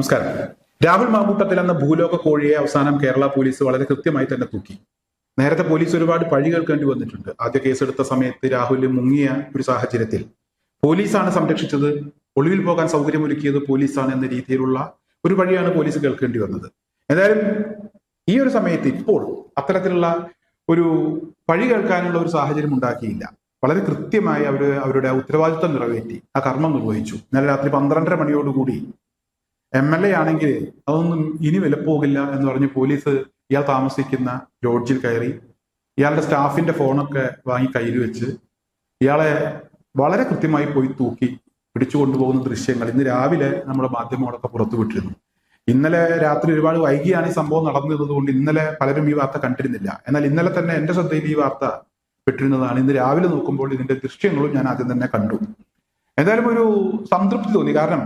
നമസ്കാരം. രാഹുൽ മാമ്പൂട്ടത്തിൽ എന്ന ഭൂലോക കോഴിയെ അവസാനം കേരള പോലീസ് വളരെ കൃത്യമായി തന്നെ തൂക്കി. നേരത്തെ പോലീസ് ഒരുപാട് പഴി കേൾക്കേണ്ടി വന്നിട്ടുണ്ട്. ആദ്യ കേസെടുത്ത സമയത്ത് രാഹുൽ മുങ്ങിയ ഒരു സാഹചര്യത്തിൽ പോലീസാണ് സംരക്ഷിച്ചത്. ഒളിവിൽ പോകാൻ സൗകര്യമൊരുക്കിയത് പോലീസാണ് എന്ന രീതിയിലുള്ള ഒരു വഴിയാണ് പോലീസ് കേൾക്കേണ്ടി വന്നത്. എന്തായാലും ഈ ഒരു സമയത്ത് ഇപ്പോൾ അത്തരത്തിലുള്ള ഒരു പഴി കേൾക്കാനുള്ള ഒരു സാഹചര്യം ഉണ്ടാക്കിയില്ല. വളരെ കൃത്യമായി അവർ അവരുടെ ഉത്തരവാദിത്വം നിറവേറ്റി. ആ കർമ്മം നിർവഹിച്ചു. ഇന്നലെ രാത്രി പന്ത്രണ്ടര മണിയോടുകൂടി എം എൽ എ ആണെങ്കിൽ അതൊന്നും ഇനി വിലപ്പോകില്ല എന്ന് പറഞ്ഞ് പോലീസ് ഇയാൾ താമസിക്കുന്ന ലോഡ്ജിൽ കയറി ഇയാളുടെ സ്റ്റാഫിന്റെ ഫോണൊക്കെ വാങ്ങി കയ്യിൽ വെച്ച് ഇയാളെ വളരെ കൃത്യമായി പോയി തൂക്കി പിടിച്ചു കൊണ്ടുപോകുന്ന ദൃശ്യങ്ങൾ ഇന്ന് രാവിലെ നമ്മുടെ മാധ്യമങ്ങളൊക്കെ പുറത്തുവിട്ടിരുന്നു ഇന്നലെ രാത്രി ഒരുപാട് വൈകിയാണ് ഈ സംഭവം നടന്നിരുന്നത് കൊണ്ട് ഇന്നലെ പലരും ഈ വാർത്ത കണ്ടിരുന്നില്ല. എന്നാൽ ഇന്നലെ തന്നെ എന്റെ ശ്രദ്ധയിൽ ഈ വാർത്ത പെട്ടിരുന്നതാണ്. ഇന്ന് രാവിലെ നോക്കുമ്പോൾ ഇതിന്റെ ദൃശ്യങ്ങളും ഞാൻ ആദ്യം തന്നെ കണ്ടു. എന്തായാലും ഒരു സംതൃപ്തി തോന്നി. കാരണം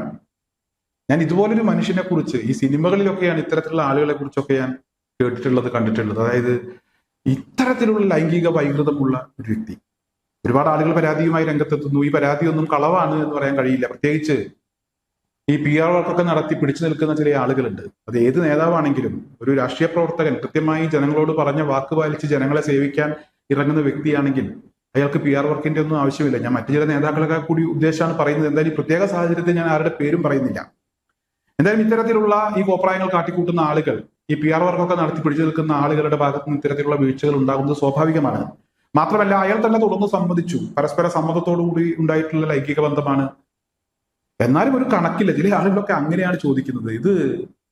ഞാൻ ഇതുപോലൊരു മനുഷ്യനെ കുറിച്ച് ഈ സിനിമകളിലൊക്കെയാണ് ഇത്തരത്തിലുള്ള ആളുകളെ കുറിച്ചൊക്കെ ഞാൻ കേട്ടിട്ടുള്ളത് കണ്ടിട്ടുള്ളത്. അതായത് ഇത്തരത്തിലുള്ള ലൈംഗിക വൈകൃതമുള്ള ഒരു വ്യക്തി. ഒരുപാട് ആളുകൾ പരാതിയുമായി രംഗത്തെത്തുന്നു. ഈ പരാതിയൊന്നും കളവാണ് എന്ന് പറയാൻ കഴിയില്ല. പ്രത്യേകിച്ച് ഈ പി ആർ വർക്കൊക്കെ നടത്തി പിടിച്ചു നിൽക്കുന്ന ചില ആളുകളുണ്ട്. അത് ഏത് നേതാവാണെങ്കിലും ഒരു രാഷ്ട്രീയ പ്രവർത്തകൻ കൃത്യമായി ജനങ്ങളോട് പറഞ്ഞ വാക്ക് പാലിച്ച് ജനങ്ങളെ സേവിക്കാൻ ഇറങ്ങുന്ന വ്യക്തിയാണെങ്കിൽ അയാൾക്ക് പി ആർ വർക്കിന്റെ ഒന്നും ആവശ്യമില്ല. ഞാൻ മറ്റു ചില നേതാക്കളൊക്കെ കൂടി ഉദ്ദേശമാണ് പറയുന്നത്. എന്തായാലും പ്രത്യേക സാഹചര്യത്തിൽ ഞാൻ ആരുടെ പേരും പറയുന്നില്ല. എന്തായാലും ഇത്തരത്തിലുള്ള ഈ കോപ്രായങ്ങൾ കാട്ടിക്കൂട്ടുന്ന ആളുകൾ ഈ പി ആർ വർക്കൊക്കെ നടത്തി പിടിച്ചു നിൽക്കുന്ന ആളുകളുടെ ഭാഗത്ത് നിന്ന് ഇത്തരത്തിലുള്ള വീഴ്ചകൾ ഉണ്ടാകുന്നത് സ്വാഭാവികമാണ്. മാത്രമല്ല അയാൾ തന്നെ തുടർന്ന് സമ്മതിച്ചു പരസ്പര സമ്മതത്തോടുകൂടി ഉണ്ടായിട്ടുള്ള ലൈംഗിക ബന്ധമാണ്. എന്നാലും ഒരു കണക്കില്ല ചില ആളുകളൊക്കെ അങ്ങനെയാണ് ചോദിക്കുന്നത്. ഇത്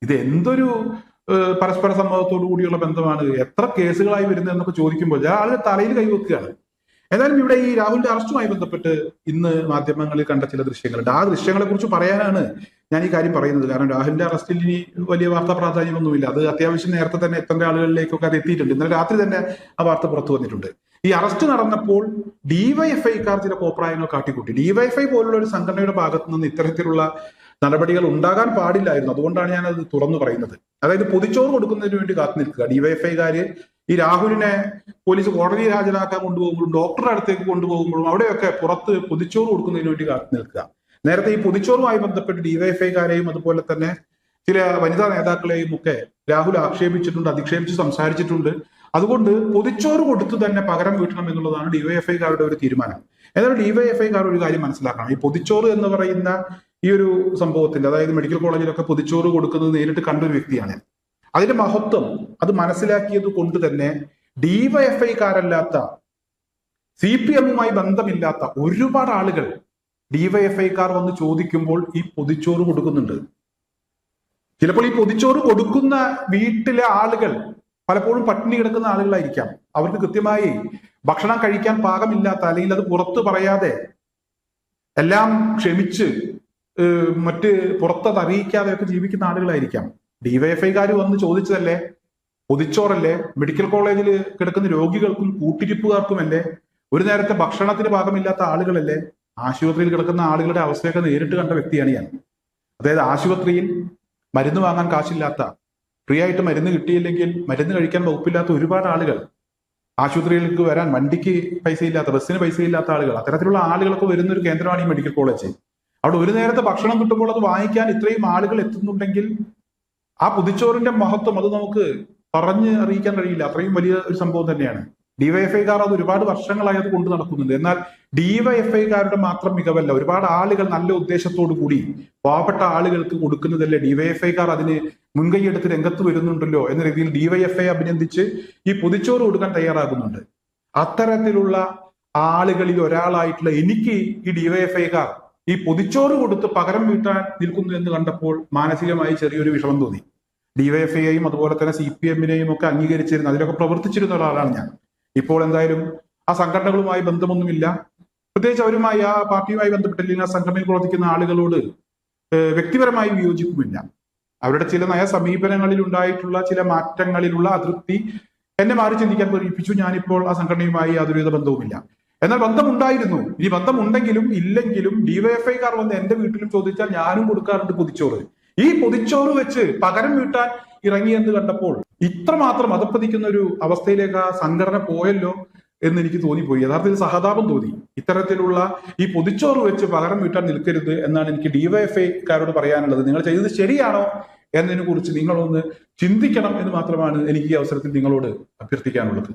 ഇത് എന്തൊരു പരസ്പര സമ്മതത്തോടു കൂടിയുള്ള ബന്ധമാണ്? എത്ര കേസുകളായി വരുന്നത് എന്നൊക്കെ ചോദിക്കുമ്പോൾ ആളുകൾ തലയിൽ കൈവെക്കുകയാണ് ഏതായാലും ഇവിടെ ഈ രാഹുലിന്റെ അറസ്റ്റുമായി ബന്ധപ്പെട്ട് ഇന്ന് മാധ്യമങ്ങളിൽ കണ്ട ചില ദൃശ്യങ്ങളുണ്ട്. ആ ദൃശ്യങ്ങളെ കുറിച്ച് പറയാനാണ് ഞാൻ ഈ കാര്യം പറയുന്നത് കാരണം രാഹുലിന്റെ അറസ്റ്റിൽ ഇനി വലിയ വാർത്താ പ്രാധാന്യമൊന്നുമില്ല. അത് അത്യാവശ്യം നേരത്തെ തന്നെ എത്ര ആളുകളിലേക്കൊക്കെ അത് എത്തിയിട്ടുണ്ട്. ഇന്നലെ രാത്രി തന്നെ ആ വാർത്ത പുറത്തു വന്നിട്ടുണ്ട്. ഈ അറസ്റ്റ് നടന്നപ്പോൾ ഡിവൈഎഫ്ഐക്കാർ ചില കോപ്രായങ്ങൾ കാട്ടിക്കൂട്ടി. ഡിവൈഎഫ്ഐ പോലുള്ള ഒരു സംഘടനയുടെ ഭാഗത്തു നിന്ന് ഇത്തരത്തിലുള്ള നടപടികൾ ഉണ്ടാകാൻ പാടില്ലായിരുന്നു. അതുകൊണ്ടാണ് ഞാൻ അത് തുറന്നു പറയുന്നത്. അതായത് പൊതിച്ചോറ് കൊടുക്കുന്നതിന് വേണ്ടി കാത്തു നിൽക്കുക. ഡിവൈഎഫ്ഐക്കാര് ഈ രാഹുലിനെ പോലീസ് കോടതിയിൽ ഹാജരാക്കാൻ കൊണ്ടുപോകുമ്പോഴും ഡോക്ടറുടെ അടുത്തേക്ക് കൊണ്ടുപോകുമ്പോഴും അവിടെയൊക്കെ പുറത്ത് പൊതിച്ചോറ് കൊടുക്കുന്നതിന് വേണ്ടി കാത്തു നിൽക്കുക. നേരത്തെ ഈ പൊതിച്ചോറുമായി ബന്ധപ്പെട്ട് ഡിവൈഎഫ്ഐക്കാരെയും അതുപോലെ തന്നെ ചില വനിതാ നേതാക്കളെയും ഒക്കെ രാഹുൽ ആക്ഷേപിച്ചിട്ടുണ്ട് അധിക്ഷേപിച്ച് സംസാരിച്ചിട്ടുണ്ട്. അതുകൊണ്ട് പൊതിച്ചോറ് കൊടുത്തു തന്നെ പകരം വീട്ടണം എന്നുള്ളതാണ് ഡിവൈഎഫ്ഐക്കാരുടെ ഒരു തീരുമാനം. എന്നാൽ ഡിവൈഎഫ്ഐക്കാർ ഒരു കാര്യം മനസ്സിലാക്കണം. ഈ പൊതിച്ചോറ് എന്ന് പറയുന്ന ഈ ഒരു സംഭവത്തിൽ അതായത് മെഡിക്കൽ കോളേജിലൊക്കെ പൊതിച്ചോറ് കൊടുക്കുന്നത് നേരിട്ട് കണ്ടൊരു വ്യക്തിയാണ്. അതിന്റെ മഹത്വം അത് മനസ്സിലാക്കിയത് കൊണ്ട് തന്നെ ഡിവൈഎഫ്ഐക്കാരല്ലാത്ത സി പി എമ്മുമായി ബന്ധമില്ലാത്ത ഒരുപാട് ആളുകൾ ഡിവൈഎഫ്ഐക്കാർ വന്ന് ചോദിക്കുമ്പോൾ ഈ പൊതിച്ചോറ് കൊടുക്കുന്നുണ്ട്. ചിലപ്പോൾ ഈ പൊതിച്ചോറ് കൊടുക്കുന്ന വീട്ടിലെ ആളുകൾ പലപ്പോഴും പട്ടിണി കിടക്കുന്ന ആളുകളായിരിക്കാം. അവർക്ക് കൃത്യമായി ഭക്ഷണം കഴിക്കാൻ പാകമില്ലാത്ത അല്ലെങ്കിൽ അത് പുറത്ത് പറയാതെ എല്ലാം ക്ഷമിച്ച് മറ്റ് പുറത്തത് അറിയിക്കാതെ ഒക്കെ ജീവിക്കുന്ന ആളുകളായിരിക്കാം. ഡിവൈഎഫ്ഐക്കാർ വന്ന് ചോദിച്ചതല്ലേ? പൊതിച്ചോറല്ലേ? മെഡിക്കൽ കോളേജിൽ കിടക്കുന്ന രോഗികൾക്കും കൂട്ടിരിപ്പുകാർക്കുമല്ലേ? ഒരു നേരത്തെ ഭക്ഷണത്തിന് പാകമില്ലാത്ത ആളുകളല്ലേ? ആശുപത്രിയിൽ കിടക്കുന്ന ആളുകളുടെ അവസ്ഥയൊക്കെ നേരിട്ട് കണ്ട വ്യക്തിയാണ് ഞാൻ. അതായത് ആശുപത്രിയിൽ മരുന്ന് വാങ്ങാൻ കാശില്ലാത്ത ഫ്രീ ആയിട്ട് മരുന്ന് കിട്ടിയില്ലെങ്കിൽ മരുന്ന് കഴിക്കാൻ വകുപ്പില്ലാത്ത ഒരുപാട് ആളുകൾ ആശുപത്രിയിലേക്ക് വരാൻ വണ്ടിക്ക് പൈസയില്ലാത്ത ബസ്സിന് പൈസയില്ലാത്ത ആളുകൾ അത്തരത്തിലുള്ള ആളുകളൊക്കെ വരുന്ന ഒരു കേന്ദ്രമാണ് ഈ മെഡിക്കൽ കോളേജ്. അവിടെ ഒരു നേരത്തെ ഭക്ഷണം കിട്ടുമ്പോൾ അത് വാങ്ങിക്കാൻ ഇത്രയും ആളുകൾ എത്തുന്നുണ്ടെങ്കിൽ ആ പുതിച്ചോറിന്റെ മഹത്വം അത് നമുക്ക് പറഞ്ഞ് അറിയിക്കാൻ കഴിയില്ല. അത്രയും വലിയ ഒരു സംഭവം തന്നെയാണ്. ഡിവൈഎഫ്ഐക്കാർ അത് ഒരുപാട് വർഷങ്ങളായി അത് കൊണ്ടു നടക്കുന്നുണ്ട്. എന്നാൽ ഡിവൈഎഫ്ഐക്കാരുടെ മാത്രം മികവല്ല ഒരുപാട് ആളുകൾ നല്ല ഉദ്ദേശത്തോടു കൂടി പാവപ്പെട്ട ആളുകൾക്ക് കൊടുക്കുന്നതല്ലേ ഡിവൈഎഫ്ഐക്കാർ അതിന് മുൻകൈയെടുത്ത് രംഗത്ത് വരുന്നുണ്ടല്ലോ എന്ന രീതിയിൽ ഡിവൈഎഫ്ഐ അഭിനന്ദിച്ച് ഈ പൊതിച്ചോറ് കൊടുക്കാൻ തയ്യാറാകുന്നുണ്ട്. അത്തരത്തിലുള്ള ആളുകളിൽ ഒരാളായിട്ടുള്ള എനിക്ക് ഈ ഡിവൈഎഫ്ഐക്കാർ ഈ പൊതിച്ചോറ് കൊടുത്ത് പകരം വീട്ടാൻ നിൽക്കുന്നു എന്ന് കണ്ടപ്പോൾ മാനസികമായി ചെറിയൊരു വിഷമം തോന്നി. ഡിവൈഎഫ്ഐയെയും അതുപോലെ തന്നെ സി പി എമ്മിനെയും ഒക്കെ അംഗീകരിച്ചിരുന്ന അതിലൊക്കെ പ്രവർത്തിച്ചിരുന്ന ഒരാളാണ് ഞാൻ. ഇപ്പോൾ എന്തായാലും ആ സംഘടനകളുമായി ബന്ധമൊന്നുമില്ല. പ്രത്യേകിച്ച് അവരുമായി ആ പാർട്ടിയുമായി ബന്ധപ്പെട്ടില്ലെങ്കിൽ ആ സംഘടനയിൽ പ്രവർത്തിക്കുന്ന ആളുകളോട് വ്യക്തിപരമായി വിയോജിപ്പുമില്ല. അവരുടെ ചില നയ സമീപനങ്ങളിൽ ഉണ്ടായിട്ടുള്ള ചില മാറ്റങ്ങളിലുള്ള അതൃപ്തി എന്നെ മാറി ചിന്തിക്കാൻ പ്രേരിപ്പിച്ചു. ഞാനിപ്പോൾ ആ സംഘടനയുമായി യാതൊരുവിധ ബന്ധവുമില്ല. എന്നാൽ ബന്ധമുണ്ടായിരുന്നു. ഇനി ബന്ധമുണ്ടെങ്കിലും ഇല്ലെങ്കിലും ഡിവൈഎഫ്ഐക്കാർ വന്ന് എന്റെ വീട്ടിലും ചോദിച്ചാൽ ഞാനും കൊടുക്കാറുണ്ട് പൊതിച്ചോറ്. ഈ പൊതിച്ചോറ് വെച്ച് പകരം വീട്ടാൻ ഇറങ്ങിയെന്ന് കണ്ടപ്പോൾ ഇത്രമാത്രം അതപ്പതിക്കുന്ന ഒരു അവസ്ഥയിലേക്ക് ആ സംഘടന പോയല്ലോ എന്ന് എനിക്ക് തോന്നിപ്പോയി. യഥാർത്ഥത്തിൽ സഹതാപം തോന്നി. ഇത്തരത്തിലുള്ള ഈ പൊതിച്ചോറ് വെച്ച് പകരം വീട്ടാൻ നിൽക്കരുത് എന്നാണ് എനിക്ക് ഡിവൈഎഫ്ഐക്കാരോട് പറയാനുള്ളത്. നിങ്ങൾ ചെയ്തത് ശരിയാണോ എന്നതിനെ കുറിച്ച് നിങ്ങളൊന്ന് ചിന്തിക്കണം എന്ന് മാത്രമാണ് എനിക്ക് ഈ അവസരത്തിൽ നിങ്ങളോട് അഭ്യർത്ഥിക്കാനുള്ളത്.